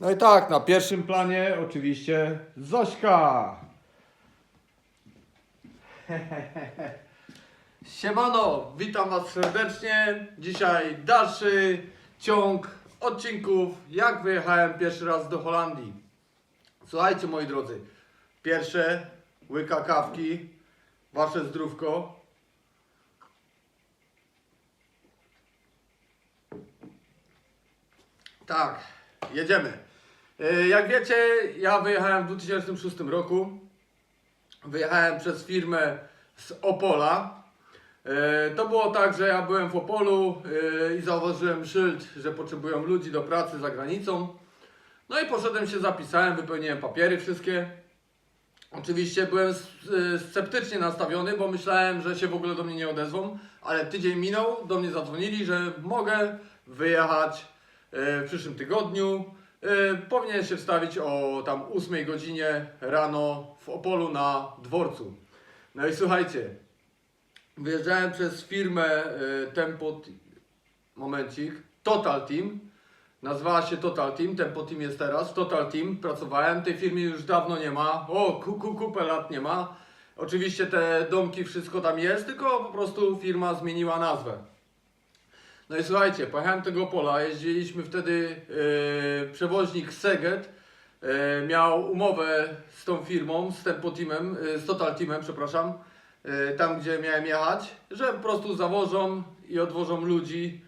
No i tak, na pierwszym planie oczywiście Zośka. Siemano, witam Was serdecznie. Dzisiaj dalszy ciąg odcinków, jak wyjechałem pierwszy raz do Holandii. Słuchajcie moi drodzy, pierwsze łyka kawki, Wasze zdrówko. Tak, jedziemy. E, Jak wiecie, ja wyjechałem w 2006 roku. Wyjechałem przez firmę z Opola. E, To było tak, że ja byłem w Opolu e, i zauważyłem szyld, że potrzebują ludzi do pracy za granicą. No i poszedłem się zapisałem, wypełniłem papiery wszystkie. Oczywiście byłem sceptycznie nastawiony, bo myślałem, że się w ogóle do mnie nie odezwą, ale tydzień minął, do mnie zadzwonili, że mogę wyjechać w przyszłym tygodniu. E, Powinien się wstawić o tam 8 godzinie rano w Opolu na dworcu. No i słuchajcie, wyjeżdżałem przez firmę e, Tempo, momencik, Total Team. Nazywała się Total Team, Tempo Team jest teraz. Total Team, pracowałem. Tej firmy już dawno nie ma. O, ku, kupę lat nie ma. Oczywiście te domki, wszystko tam jest, tylko po prostu firma zmieniła nazwę. No i słuchajcie, pojechałem tego pola, jeździliśmy wtedy, yy, przewoźnik Seget yy, miał umowę z tą firmą, z Tempo Teamem, yy, z Total Teamem, przepraszam, tam gdzie miałem jechać, że po prostu zawożą i odwożą ludzi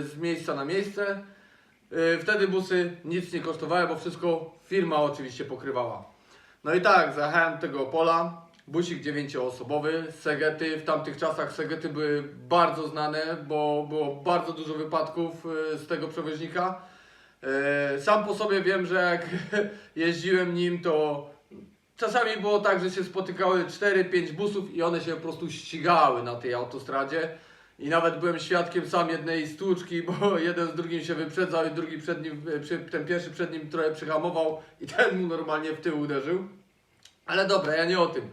z miejsca na miejsce. Wtedy busy nic nie kosztowały, bo wszystko firma oczywiście pokrywała. No i tak, zajechałem tego pola. Busik dziewięcioosobowy, Segety. W tamtych czasach Segety były bardzo znane, bo było bardzo dużo wypadków yy, z tego przewoźnika. Yy, Sam po sobie wiem, że jak jeździłem nim, to czasami było tak, że się spotykały 4-5 busów i one się po prostu ścigały na tej autostradzie. I nawet byłem świadkiem sam jednej stłuczki, bo jeden z drugim się wyprzedzał i drugi przed nim, przy- ten pierwszy przed nim trochę przyhamował i ten mu normalnie w tył uderzył. Ale dobra, ja nie o tym.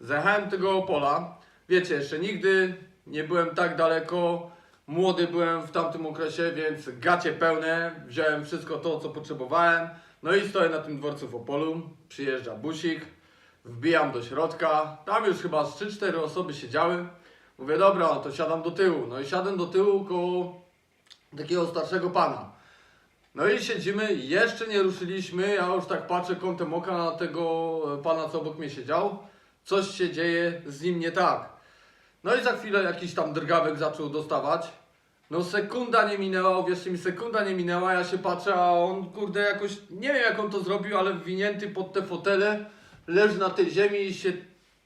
Zajechałem do tego pola. Wiecie, jeszcze nigdy nie byłem tak daleko. Młody byłem w tamtym okresie, więc gacie pełne. Wziąłem wszystko to, co potrzebowałem. No i stoję na tym dworcu w Opolu. Przyjeżdża busik. Wbijam do środka. Tam już chyba z 3-4 osoby siedziały. Mówię, dobra, no to siadam do tyłu. No i siadam do tyłu koło takiego starszego pana. No i siedzimy, jeszcze nie ruszyliśmy. Ja już tak patrzę kątem oka na tego pana, co obok mnie siedział. Coś się dzieje z nim nie tak. No i za chwilę jakiś tam drgawek zaczął dostawać. No sekunda nie minęła, uwierzcie mi, sekunda nie minęła, ja się patrzę, a on kurde jakoś, nie wiem jak on to zrobił, ale wwinięty pod te fotele, leży na tej ziemi i się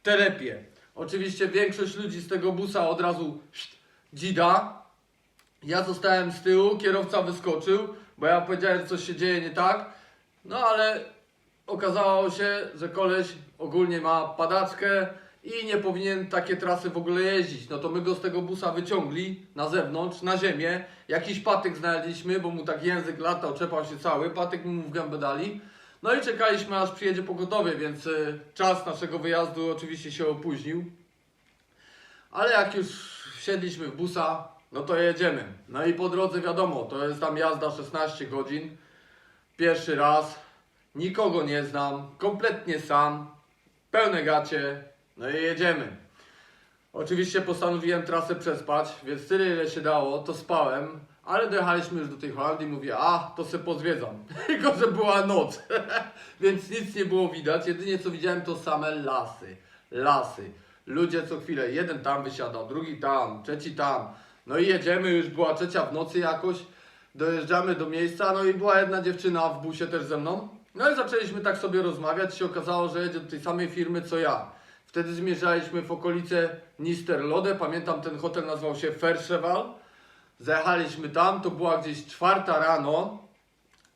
telepie. Oczywiście większość ludzi z tego busa od razu szt, dzida. Ja zostałem z tyłu, kierowca wyskoczył, bo ja powiedziałem, że coś się dzieje nie tak. No ale okazało się, że koleś ogólnie ma padaczkę i nie powinien takie trasy w ogóle jeździć. No to my go z tego busa wyciągli na zewnątrz, na ziemię. Jakiś patyk znaleźliśmy, bo mu tak język latał, czepał się cały. Patyk mu w gębę dali. No i czekaliśmy aż przyjedzie pogotowie, więc y, czas naszego wyjazdu oczywiście się opóźnił. Ale jak już wsiedliśmy w busa, no to jedziemy. No i po drodze wiadomo, to jest tam jazda 16 godzin. Pierwszy raz, nikogo nie znam, kompletnie sam, pełne gacie, no i jedziemy. Oczywiście postanowiłem trasę przespać, więc tyle ile się dało, to spałem, ale dojechaliśmy już do tej Holandii, mówię, a to se pozwiedzam. Tylko, że była noc, więc nic nie było widać, jedynie co widziałem to same lasy, lasy. Ludzie co chwilę, jeden tam wysiadał, drugi tam, trzeci tam. No i jedziemy, już była trzecia w nocy jakoś, dojeżdżamy do miejsca, no i była jedna dziewczyna w busie też ze mną. No i zaczęliśmy tak sobie rozmawiać, się okazało, że jedzie do tej samej firmy co ja. Wtedy zmierzaliśmy w okolice Nisterlode, pamiętam ten hotel nazywał się Fercheval. Zajechaliśmy tam, to była gdzieś czwarta rano.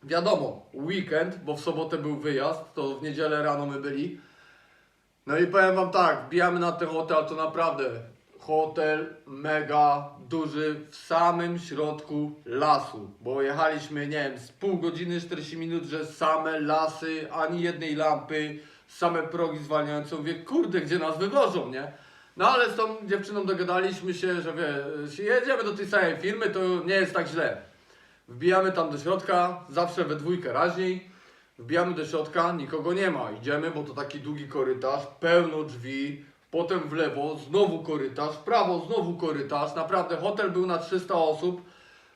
Wiadomo, weekend, bo w sobotę był wyjazd, to w niedzielę rano my byli. No i powiem wam tak, wbijamy na ten hotel, to naprawdę hotel mega duży w samym środku lasu, bo jechaliśmy, nie wiem, z pół godziny, 40 minut, że same lasy, ani jednej lampy, same progi zwalniające, mówię, kurde, gdzie nas wywożą, nie? No ale z tą dziewczyną dogadaliśmy się, że wie, jedziemy do tej samej firmy, to nie jest tak źle. Wbijamy tam do środka, zawsze we dwójkę raźniej. Wbijamy do środka, nikogo nie ma. Idziemy, bo to taki długi korytarz, pełno drzwi. Potem w lewo, znowu korytarz, w prawo, znowu korytarz. Naprawdę hotel był na 300 osób.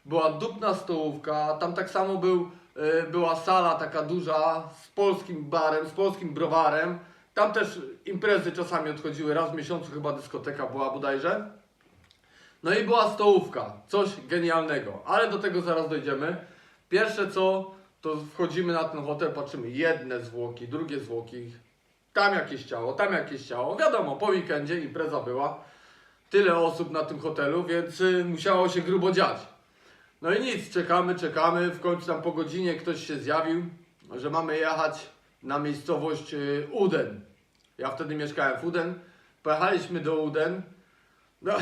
Była dupna stołówka, tam tak samo był, e, była sala taka duża z polskim barem, z polskim browarem. Tam też imprezy czasami odchodziły, raz w miesiącu chyba dyskoteka była bodajże. No i była stołówka, coś genialnego, ale do tego zaraz dojdziemy. Pierwsze co, to wchodzimy na ten hotel, patrzymy, jedne zwłoki, drugie zwłoki, tam jakieś ciało, tam jakieś ciało. Wiadomo, po weekendzie impreza była, tyle osób na tym hotelu, więc y, musiało się grubo dziać. No i nic, czekamy, czekamy, w końcu tam po godzinie ktoś się zjawił, że mamy jechać na miejscowość y, Uden. Ja wtedy mieszkałem w Uden, pojechaliśmy do Uden, no,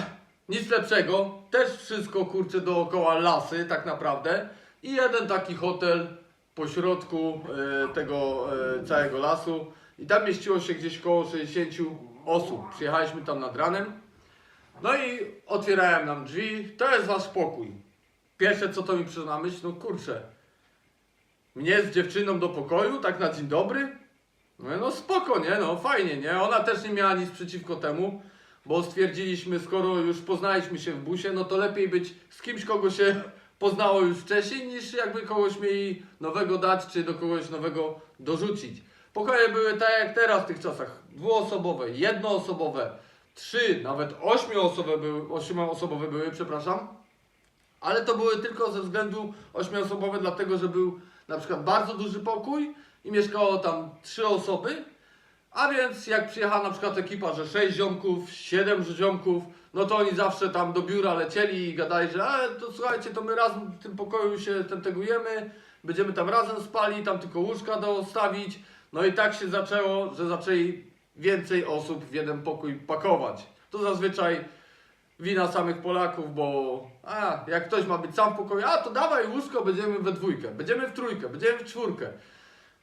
nic lepszego, też wszystko kurczę dookoła lasy tak naprawdę. I jeden taki hotel po środku e, tego całego lasu i tam mieściło się gdzieś koło 60 osób. Przyjechaliśmy tam nad ranem, no i otwierałem nam drzwi, to jest wasz pokój. Pierwsze co to mi przyszło na myśl, no kurczę, mnie z dziewczyną do pokoju, tak na dzień dobry? No, no spoko, nie? No fajnie, nie? Ona też nie miała nic przeciwko temu, bo stwierdziliśmy, skoro już poznaliśmy się w busie, no to lepiej być z kimś, kogo się poznało już wcześniej, niż jakby kogoś mieli nowego dać, czy do kogoś nowego dorzucić. Pokoje były tak jak teraz w tych czasach, dwuosobowe, jednoosobowe, trzy, nawet ośmioosobowe były, ośmioosobowe były, przepraszam. Ale to były tylko ze względu ośmioosobowe, dlatego że był na przykład bardzo duży pokój i mieszkało tam trzy osoby. A więc jak przyjechała na przykład ekipa, że 6 ziomków, 7 ziomków, no to oni zawsze tam do biura lecieli i gadali, że ale to słuchajcie, to my razem w tym pokoju się tentegujemy, będziemy tam razem spali, tam tylko łóżka dostawić. No i tak się zaczęło, że zaczęli więcej osób w jeden pokój pakować. To zazwyczaj wina samych Polaków, bo a, jak ktoś ma być sam w pokoju, a to dawaj łóżko, będziemy we dwójkę, będziemy w trójkę, będziemy w czwórkę.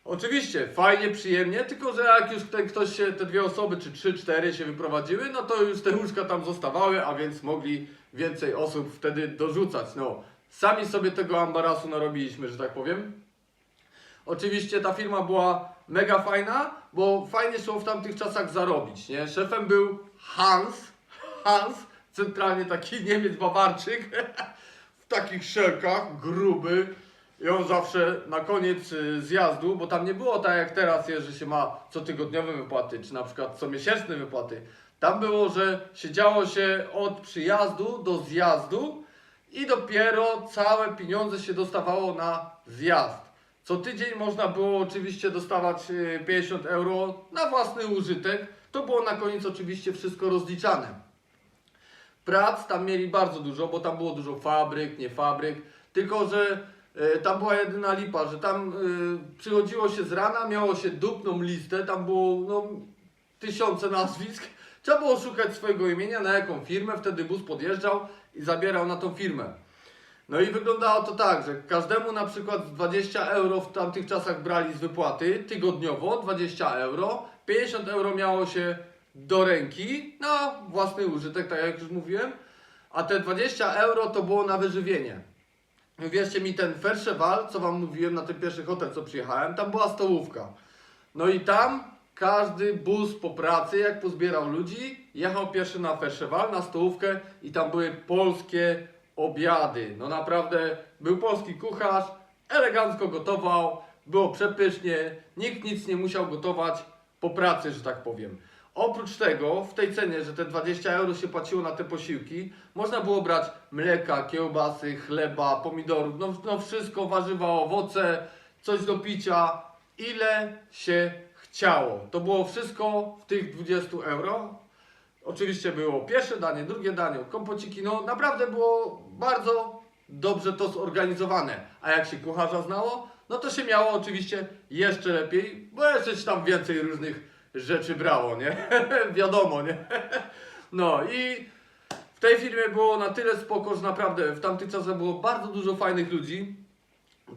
Oczywiście, fajnie, przyjemnie, tylko że jak już ten ktoś się, te dwie osoby, czy trzy, cztery się wyprowadziły, no to już te łóżka tam zostawały, a więc mogli więcej osób wtedy dorzucać. No, sami sobie tego ambarasu narobiliśmy, że tak powiem. Oczywiście ta firma była mega fajna, bo fajnie szło w tamtych czasach zarobić, nie? Szefem był Hans, Hans, centralnie taki Niemiec Bawarczyk, w takich szelkach, gruby. I on zawsze na koniec y, zjazdu, bo tam nie było tak jak teraz że się ma cotygodniowe wypłaty, czy na przykład comiesięczne wypłaty. Tam było, że siedziało się od przyjazdu do zjazdu i dopiero całe pieniądze się dostawało na zjazd. Co tydzień można było oczywiście dostawać y, 50 euro na własny użytek. To było na koniec oczywiście wszystko rozliczane. Prac tam mieli bardzo dużo, bo tam było dużo fabryk, nie fabryk, tylko że e, tam była jedyna lipa, że tam e, przychodziło się z rana, miało się dupną listę, tam było no, tysiące nazwisk, trzeba było szukać swojego imienia, na jaką firmę, wtedy bus podjeżdżał i zabierał na tą firmę. No i wyglądało to tak, że każdemu na przykład 20 euro w tamtych czasach brali z wypłaty tygodniowo, 20 euro, 50 euro miało się do ręki na własny użytek, tak jak już mówiłem, a te 20 euro to było na wyżywienie. Wierzcie mi, ten Fercheval, co wam mówiłem na ten pierwszy hotel, co przyjechałem, tam była stołówka. No i tam każdy bus po pracy, jak pozbierał ludzi, jechał pierwszy na Fercheval, na stołówkę i tam były polskie obiady. No naprawdę, był polski kucharz, elegancko gotował, było przepysznie, nikt nic nie musiał gotować po pracy, że tak powiem. Oprócz tego, w tej cenie, że te 20 euro się płaciło na te posiłki, można było brać mleka, kiełbasy, chleba, pomidorów, no, no wszystko, warzywa, owoce, coś do picia, ile się chciało. To było wszystko w tych 20 euro. Oczywiście było pierwsze danie, drugie danie, kompociki, no naprawdę było bardzo dobrze to zorganizowane. A jak się kucharza znało, no to się miało oczywiście jeszcze lepiej, bo jeszcze się tam więcej różnych rzeczy brało, nie? Wiadomo, nie? no i w tej firmie było na tyle spoko, że naprawdę w tamtych czasach było bardzo dużo fajnych ludzi.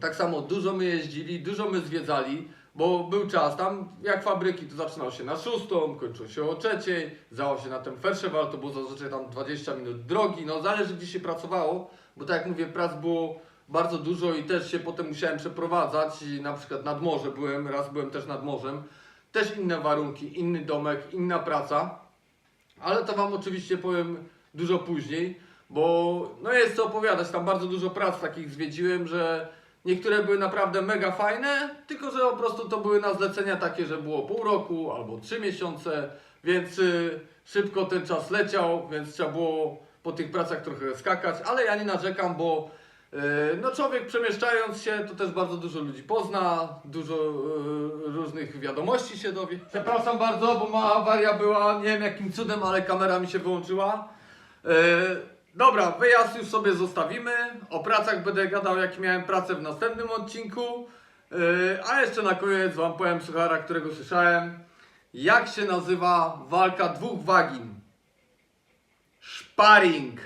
Tak samo dużo my jeździli, dużo my zwiedzali, bo był czas tam, jak fabryki, to zaczynało się na szóstą, kończyło się o trzeciej, zało się na ten Fercheval, to było zazwyczaj tam 20 minut drogi, no zależy gdzie się pracowało, bo tak jak mówię, prac było bardzo dużo i też się potem musiałem przeprowadzać. I na przykład nad morze byłem, raz byłem też nad morzem. Też inne warunki, inny domek, inna praca. Ale to Wam oczywiście powiem dużo później, bo no jest co opowiadać. Tam bardzo dużo prac takich zwiedziłem, że niektóre były naprawdę mega fajne, tylko że po prostu to były na zlecenia takie, że było pół roku albo trzy miesiące, więc y, szybko ten czas leciał, więc trzeba było po tych pracach trochę skakać, ale ja nie narzekam, bo y, no człowiek przemieszczając się, to też bardzo dużo ludzi pozna, dużo y, różnych wiadomości się dowie. Przepraszam bardzo, bo mała awaria była, nie wiem jakim cudem, ale kamera mi się wyłączyła. Dobra, wyjazd już sobie zostawimy. O pracach będę gadał, jak miałem pracę w następnym odcinku. Y, a jeszcze na koniec wam powiem suchara, którego słyszałem. Jak się nazywa walka dwóch wagin? Sparring.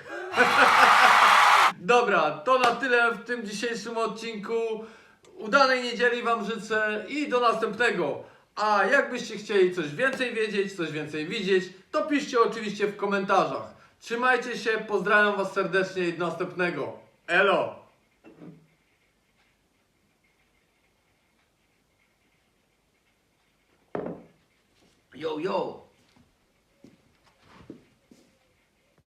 Dobra, to na tyle w tym dzisiejszym odcinku. Udanej niedzieli Wam życzę i do następnego. A jakbyście chcieli coś więcej wiedzieć, coś więcej widzieć, to piszcie oczywiście w komentarzach. Trzymajcie się, pozdrawiam Was serdecznie i do następnego. Elo! Yo, yo!